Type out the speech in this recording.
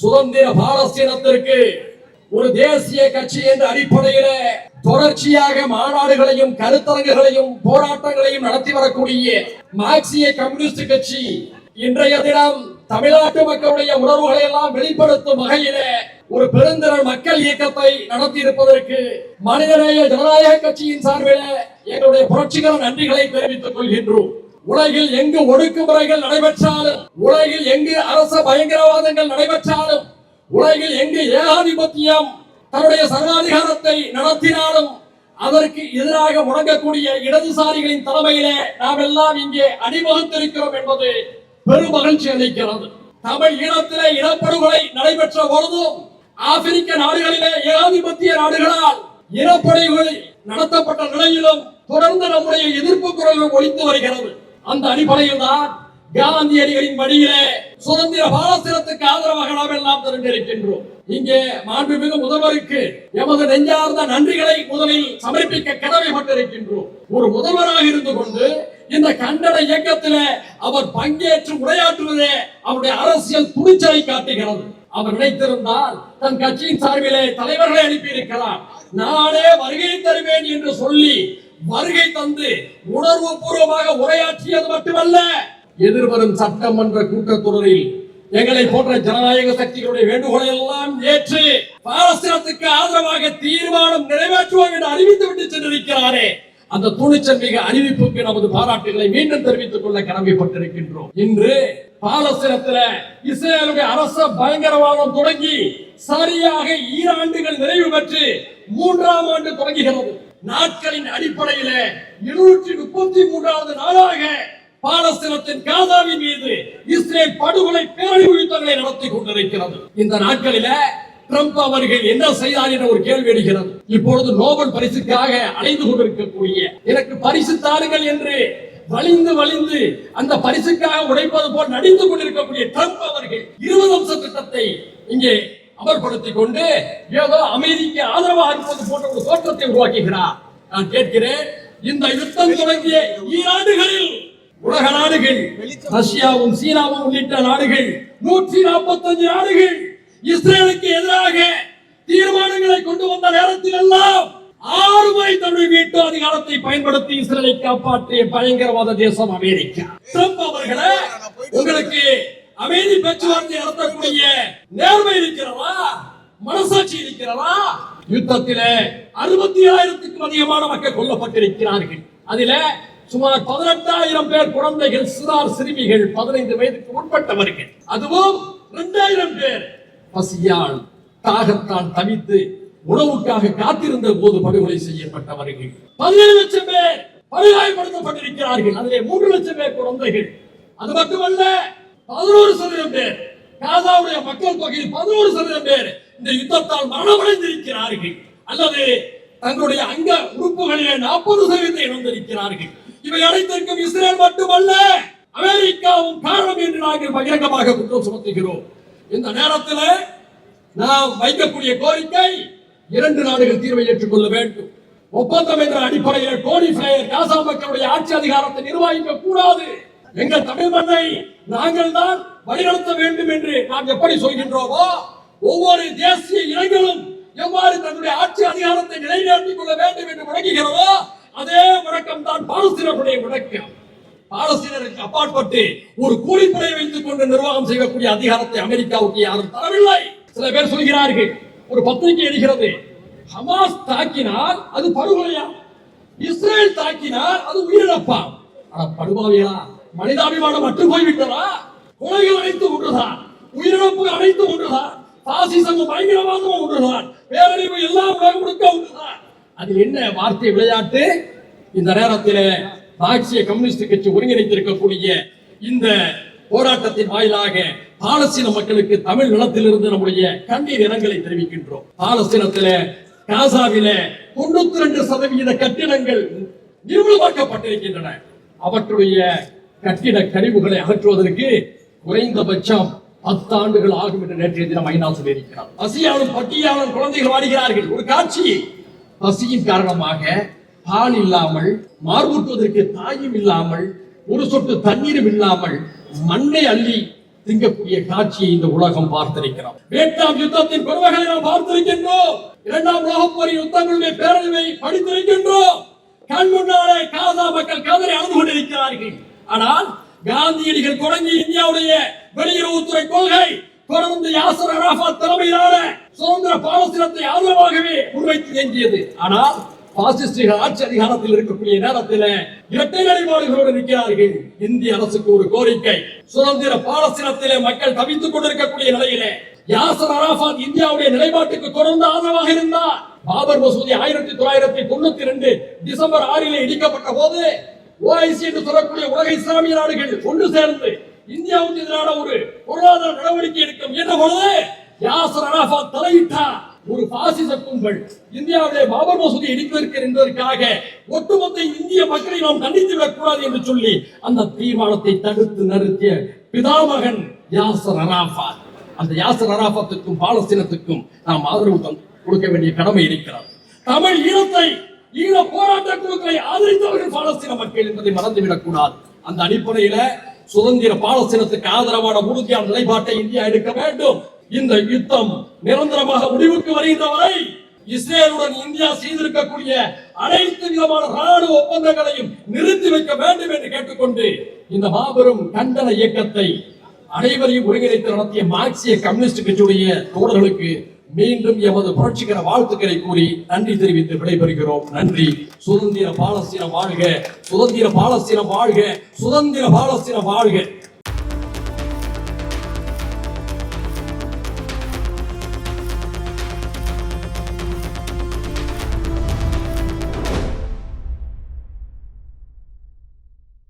சுதந்திர பாலஸ்தீனத்திற்கு ஒரு தேசிய கட்சி என்ற அடிப்படையில தொடர்ச்சியாக மாநாடுகளையும் கருத்தரங்குகளையும் போராட்டங்களையும் நடத்தி வரக்கூடிய மார்க்சிய கம்யூனிஸ்ட் கட்சி இன்றைய தினம் தமிழ்நாட்டு மக்களுடைய உணர்வுகளை எல்லாம் வெளிப்படுத்தும் வகையிலே ஒரு பெருந்திரள் மக்கள் இயக்கத்தை நடத்தி இருப்பதற்கு மனிதநேய ஜனநாயக கட்சியின் சார்பில் எங்களுடைய புரட்சிகர நன்றிகளை தெரிவித்துக் கொள்கின்றோம். உலகில் எங்கு ஒடுக்குமுறைகள் நடைபெற்றாலும் உலகில் எங்கு அரச பயங்கரவாதங்கள் நடைபெற்றாலும் உலகில் எங்கு ஏகாதிபத்தியம் தன்னுடைய சர்வாதிகாரத்தை நடத்தினாலும் அதற்கு எதிராக முடங்கக்கூடிய இடதுசாரிகளின் தலைமையிலே நாம் எல்லாம் இங்கே அணிவகுத்திருக்கிறோம் என்பது பெரும் மகிழ்ச்சி அளிக்கிறது. தமிழ் ஈழத்திலே இனப்படுகொலை நடைபெற்ற பொழுதும் ஆப்பிரிக்க நாடுகளிலே ஏகாதிபத்திய நாடுகளால் இனப்படுகொலை நடத்தப்பட்ட நிலையிலும் தொடர்ந்து நம்முடைய எதிர்ப்பு குரல்கள் ஒழித்து வருகிறது. அந்த அடிப்படையில் தான் காந்தியடிகளின் வழியிலே சுதந்திர பாலஸ்தீனத்துக்கு ஆதரவாக நாம் எல்லாம் திரண்டிருக்கின்றோம். இங்கே மாண்புமிகு முதல்வருக்கு எமது நெஞ்சார்ந்த நன்றிகளை முதலில் சமர்ப்பிக்க கடமைப்பட்டிருக்கின்றோம். ஒரு முதல்வராக இருந்து கொண்டு இந்த கண்டன இயக்கத்திலே அவர் பங்கேற்று உரையாற்றுவதே அவருடைய அரசியல் துணிச்சலை காட்டுகிறது. அவர் நினைத்திருந்தால் தன் கட்சியின் சார்பிலே தலைவர்களை அனுப்பியிருக்கலாம். நானே வருகை தருவேன் என்று சொல்லி வருகை தந்து உணர்வு பூர்வமாக உரையாற்றியது மட்டுமல்ல எதிர்வரும் சட்டமன்ற கூட்டத்தொடரில் எங்களை போன்ற ஜனநாயக சக்திகளுடைய வேண்டுகோளை எல்லாம் ஏற்று பாலஸ்தீனத்துக்கு ஆதரவாக தீர்மானம் நிறைவேற்றுவோம் என்று அறிவித்து விட்டு சென்றிருக்கிறாரே. அந்த துணிச்சல் மிக அறிவிப்புக்கு நமது பாராட்டுகளை மீண்டும் தெரிவித்துக் கொள்ள கடமைப்பட்டிருக்கின்றோம். இன்று பாலஸ்தீனத்தில் இஸ்ரேலுடைய அரச பயங்கரவாதம் தொடங்கி சரியாக ஈராண்டுகள் நிறைவு பெற்று மூன்றாம் ஆண்டு தொடங்குகிறது. நாட்களின் அடிப்படையில இருநூற்றி முப்பத்தி மூன்றாவது நாளாக பாலஸ்தீனத்தின் காதாவின் மீது இஸ்ரேல் படுகொலை பேரழிவு யுத்தங்களை நடத்தி கொண்டிருக்கிறது. இந்த நாட்களில ட்ரம்ப் அவர்கள் என்ன செய்தார் என ஒரு கேள்வி எழுகிறது. இப்பொழுது நோபல் பரிசுக்காக அலைந்து கொண்டிருக்கக்கூடிய எனக்கு பரிசு தாருங்கள் என்று வலிந்து வலிந்து அந்த பரிசுக்காக உழைப்பது போல் நடித்துக் கொண்டிருக்கக்கூடிய ட்ரம்ப் அவர்கள் இருபது அம்ச திட்டத்தை இங்கே அமல்படுத்திக் கொண்டு ஏதோ அமைதிக்கு ஆதரவாக இருப்பது போன்ற ஒரு தோற்றத்தை உருவாக்குகிறார். நான் கேட்கிறேன் இந்த யுத்தம் தொடங்கிய ஈராண்டுகளில் உலக நாடுகள் ரஷ்யாவும் சீனாவும் உள்ளிட்ட நாடுகள் நூற்றி நாற்பத்தஞ்சு நாடுகள் இஸ்ரேலுக்கு எதிராக தீர்மானங்களை கொண்டு வந்த நேரத்தில் எல்லாம் ஆறு முறை தன்னுடைய வீட்டு அதிகாரத்தை பயன்படுத்தி இஸ்ரேலை காப்பாற்றிய பயங்கரவாத தேசம் அமெரிக்கா. ட்ரம்ப் உங்களுக்கு அமைதி பேச்சுவார்த்தை நடத்தக்கூடிய நேர்மை இருக்கிறதா? மனசாட்சி இருக்கிறதா? யுத்தத்திலே அறுபத்தி ஏழாயிரத்துக்கும் அதிகமான மக்கள் கொல்லப்பட்டிருக்கிறார்கள். அதில சுமார் பதினெட்டாயிரம் பேர் குழந்தைகள் சிறார் சிறுமிகள் பதினைந்து வயதுக்கு உட்பட்டவர்கள். அதுவும் இரண்டாயிரம் பேர். பசியால் தாகத்தால் தவித்து உணவுக்காக காத்திருந்த போது படுகொலை செய்யப்பட்டவர்கள். பதினேழு லட்சம் பேர் படுகாயப்படுத்தப்பட்டிருக்கிறார்கள். அதிலே மூன்று லட்சம் பேர் குழந்தைகள். அது மட்டுமல்ல பதினோரு சதவீதம் பேர் காசாவுடைய மக்கள் தொகையில் பதினோரு சதவீதம் பேர் இந்த யுத்தத்தால் மரணமடைந்திருக்கிறார்கள். அல்லது தங்களுடைய அங்க உறுப்புகளிலே நாற்பது சதவீதத்தை இழந்திருக்கிறார்கள். இவை அனைத்திற்கும் இஸ்ரேல் மட்டுமல்ல அமெரிக்காவும் காரணம் என்று நாங்கள் பகிரங்கமாக குற்றம் சுமத்துகிறோம். இந்த நேரத்தில் நாம் வைக்கக்கூடிய கோரிக்கை இரண்டு நாடுகள் தீர்வை ஏற்றுக்கொள்ள வேண்டும். ஒப்பந்தம் என்ற அடிப்படையில் கோடி காசா மக்களுடைய ஆட்சி அதிகாரத்தை நிர்வகிக்க கூடாது. எங்கள் தமிழ் மண்ணை நாங்கள் தான் வழிநடத்த வேண்டும் என்று நாம் எப்படி சொல்கின்றோமோ ஒவ்வொரு தேசிய இனங்களும் எவ்வாறு தன்னுடைய ஆட்சி அதிகாரத்தை நிலைநாட்டிக் கொள்ள வேண்டும் என்று முழங்குகிறதோ அதே முழக்கம் தான் பாலஸ்தீனருடைய முழக்கம். பாலஸ்தீனருக்கு அப்பாற்பட்டு ஒரு கூலிப்படையை வைத்துக் கொண்டு நிர்வாகம் செய்யக்கூடிய அதிகாரத்தை அமெரிக்காவுக்கு யாரும் தரவில்லை. சில பேர் சொல்கிறார்கள் ஒரு பத்திரிகை எழுகிறது ஹமாஸ் தாக்கினால் அது படுகொலையா? இஸ்ரேல் தாக்கினால் அது உயிரிழப்பா? ஆனா படுபாவியா மனிதாபிமானம் மட்டும் போய்விட்டதா? கொலைகள் அனைத்து ஒன்றுதான். உயிரிழப்பு அனைத்து ஒன்றுதான். பாசிசமும் பயங்கரவாதமும் ஒன்றுதான். பேரழிவு எல்லாம் உலகம் முழுக்க ஒன்றுதான். அதில் என்ன வார்த்தை விளையாட்டு? இந்த நேரத்தில் மார்க்சிய கம்யூனிஸ்ட் கட்சி ஒருங்கிணைத்திருக்கக்கூடிய இந்த போராட்டத்தின் வாயிலாக பாலஸ்தீன மக்களுக்கு தமிழ் நிலத்திலிருந்து நம்முடைய கண்ணீர் இரங்கலை தெரிவிக்கின்றோம். பாலஸ்தீனத்தில காசாவில தொண்ணூத்தி ரெண்டு சதவிகித கட்டிடங்கள் நிர்மூலமாக்கப்பட்டிருக்கின்றன. அவற்றுடைய கட்டிட கழிவுகளை அகற்றுவதற்கு குறைந்தபட்சம் பத்து ஆண்டுகள் ஆகும் என்று நேற்றைய தினம் ஐநா சொல்லியிருக்கிறார். பசியாலும் பட்டியாலும் குழந்தைகள் வாடுகிறார்கள். ஒரு காட்சி. பசியின் காரணமாக பால் இல்லாமல் மார்பூட்டுவதற்கு தாயும் இல்லாமல் ஒரு சொட்டு தண்ணீரும் இல்லாமல் மண்ணை அள்ளி திங்கக்கூடிய காட்சியை இந்த உலகம் பார்த்திருக்கிறோம் வியட்நாம் யுத்தத்தின் பெருமைகளை நாம் பார்த்திருக்கின்றோம். இரண்டாம் உலகம் போரின் யுத்தங்களுடைய பேரழிவை படித்திருக்கின்றோம். கண் முன்னாலே காசா மக்கள் கதறி அழுது கொண்டிருக்கிறார்கள். ஆனால் காந்தியடிகள் தொடங்கி இந்தியாவுடைய வெளியுறவுத்துறை கொள்கை தொடர்ந்து யாசர் அரபாத் தலைமையிலான சுதந்திர பாலஸ்தீனத்தை ஆதரவாகவே முன்வைத்து இயங்கியது ஆனால் பாசிஸ்டுகள் ஆட்சி அதிகாரத்தில் இருக்கக்கூடிய நேரத்தில் இரட்டை நிலைப்பாடுகளோடு நிற்கிறார்கள். இந்திய அரசுக்கு ஒரு கோரிக்கை. சுதந்திர பாலஸ்தீனத்திலே மக்கள் தவித்துக் கொண்டிருக்கக்கூடிய நிலையிலே யாசர் அரபாத் இந்தியாவுடைய நிலைப்பாட்டுக்கு தொடர்ந்து ஆதரவாக இருந்தார். பாபர் மசூதி ஆயிரத்தி தொள்ளாயிரத்தி தொண்ணூத்தி ரெண்டு டிசம்பர் ஆறிலே இடிக்கப்பட்ட போது ஓஐசி என்று சொல்லக்கூடிய உலக இஸ்லாமிய நாடுகள் ஒன்று சேர்ந்து இந்தியாவுக்கு எதிரான ஒரு பொருளாதார நடவடிக்கை எடுக்க முயன்ற பொழுது? யாசர் அரபாத் தலையிட்டார் ஒரு பாசிச கும்பல். இந்தியாவிலே பாபர் மசூதி இடிப்பதற்கு என்பதற்காக ஒட்டுமொத்த இந்திய மக்களை நாம் கண்டித்து விடக்கூடாது என்று சொல்லி அந்த தீர்மானத்தை தடுத்து நிறுத்திய பிதாமகன் யாசர் அராஃபா அந்த யாசர் அரபாத்துக்கும் பாலஸ்தீனத்துக்கும் நாம் ஆதரவு கொடுக்க வேண்டிய கடமை இருக்கிறது. தமிழ் ஈழத்தை ஈழ போராட்ட குழுக்களை ஆதரித்தவர்கள் பாலஸ்தீன மக்கள் என்பதை மறந்துவிடக் கூடாது அந்த அடிப்படையில சுதந்திர பாலஸ்தீனத்துக்கு ஆதரவான உறுதியான நிலைப்பாட்டை இந்தியா எடுக்க வேண்டும். இந்த யுத்தம் நிரந்தரமாக முடிவுக்கு வருகின்ற வரை இஸ்ரேலுடன் இந்தியா செய்திருக்கக்கூடிய அனைத்து விதமான ராணுவ ஒப்பந்தங்களையும் நிறுத்தி வைக்க வேண்டும் என்று கேட்டுக்கொண்டு இந்த மாபெரும் கண்டன இயக்கத்தை அனைவரையும் ஒருங்கிணைத்து நடத்திய மார்க்சிய கம்யூனிஸ்ட் கட்சியுடைய தோழர்களுக்கு மீண்டும் எமது புரட்சிகர வாழ்த்துக்களை கூறி நன்றி தெரிவித்து விடைபெறுகிறோம். நன்றி. சுதந்திர பாலஸ்தீனம் வாழ்க. சுதந்திர பாலஸ்தீனம் வாழ்க. சுதந்திர பாலஸ்தீனம் வாழ்க.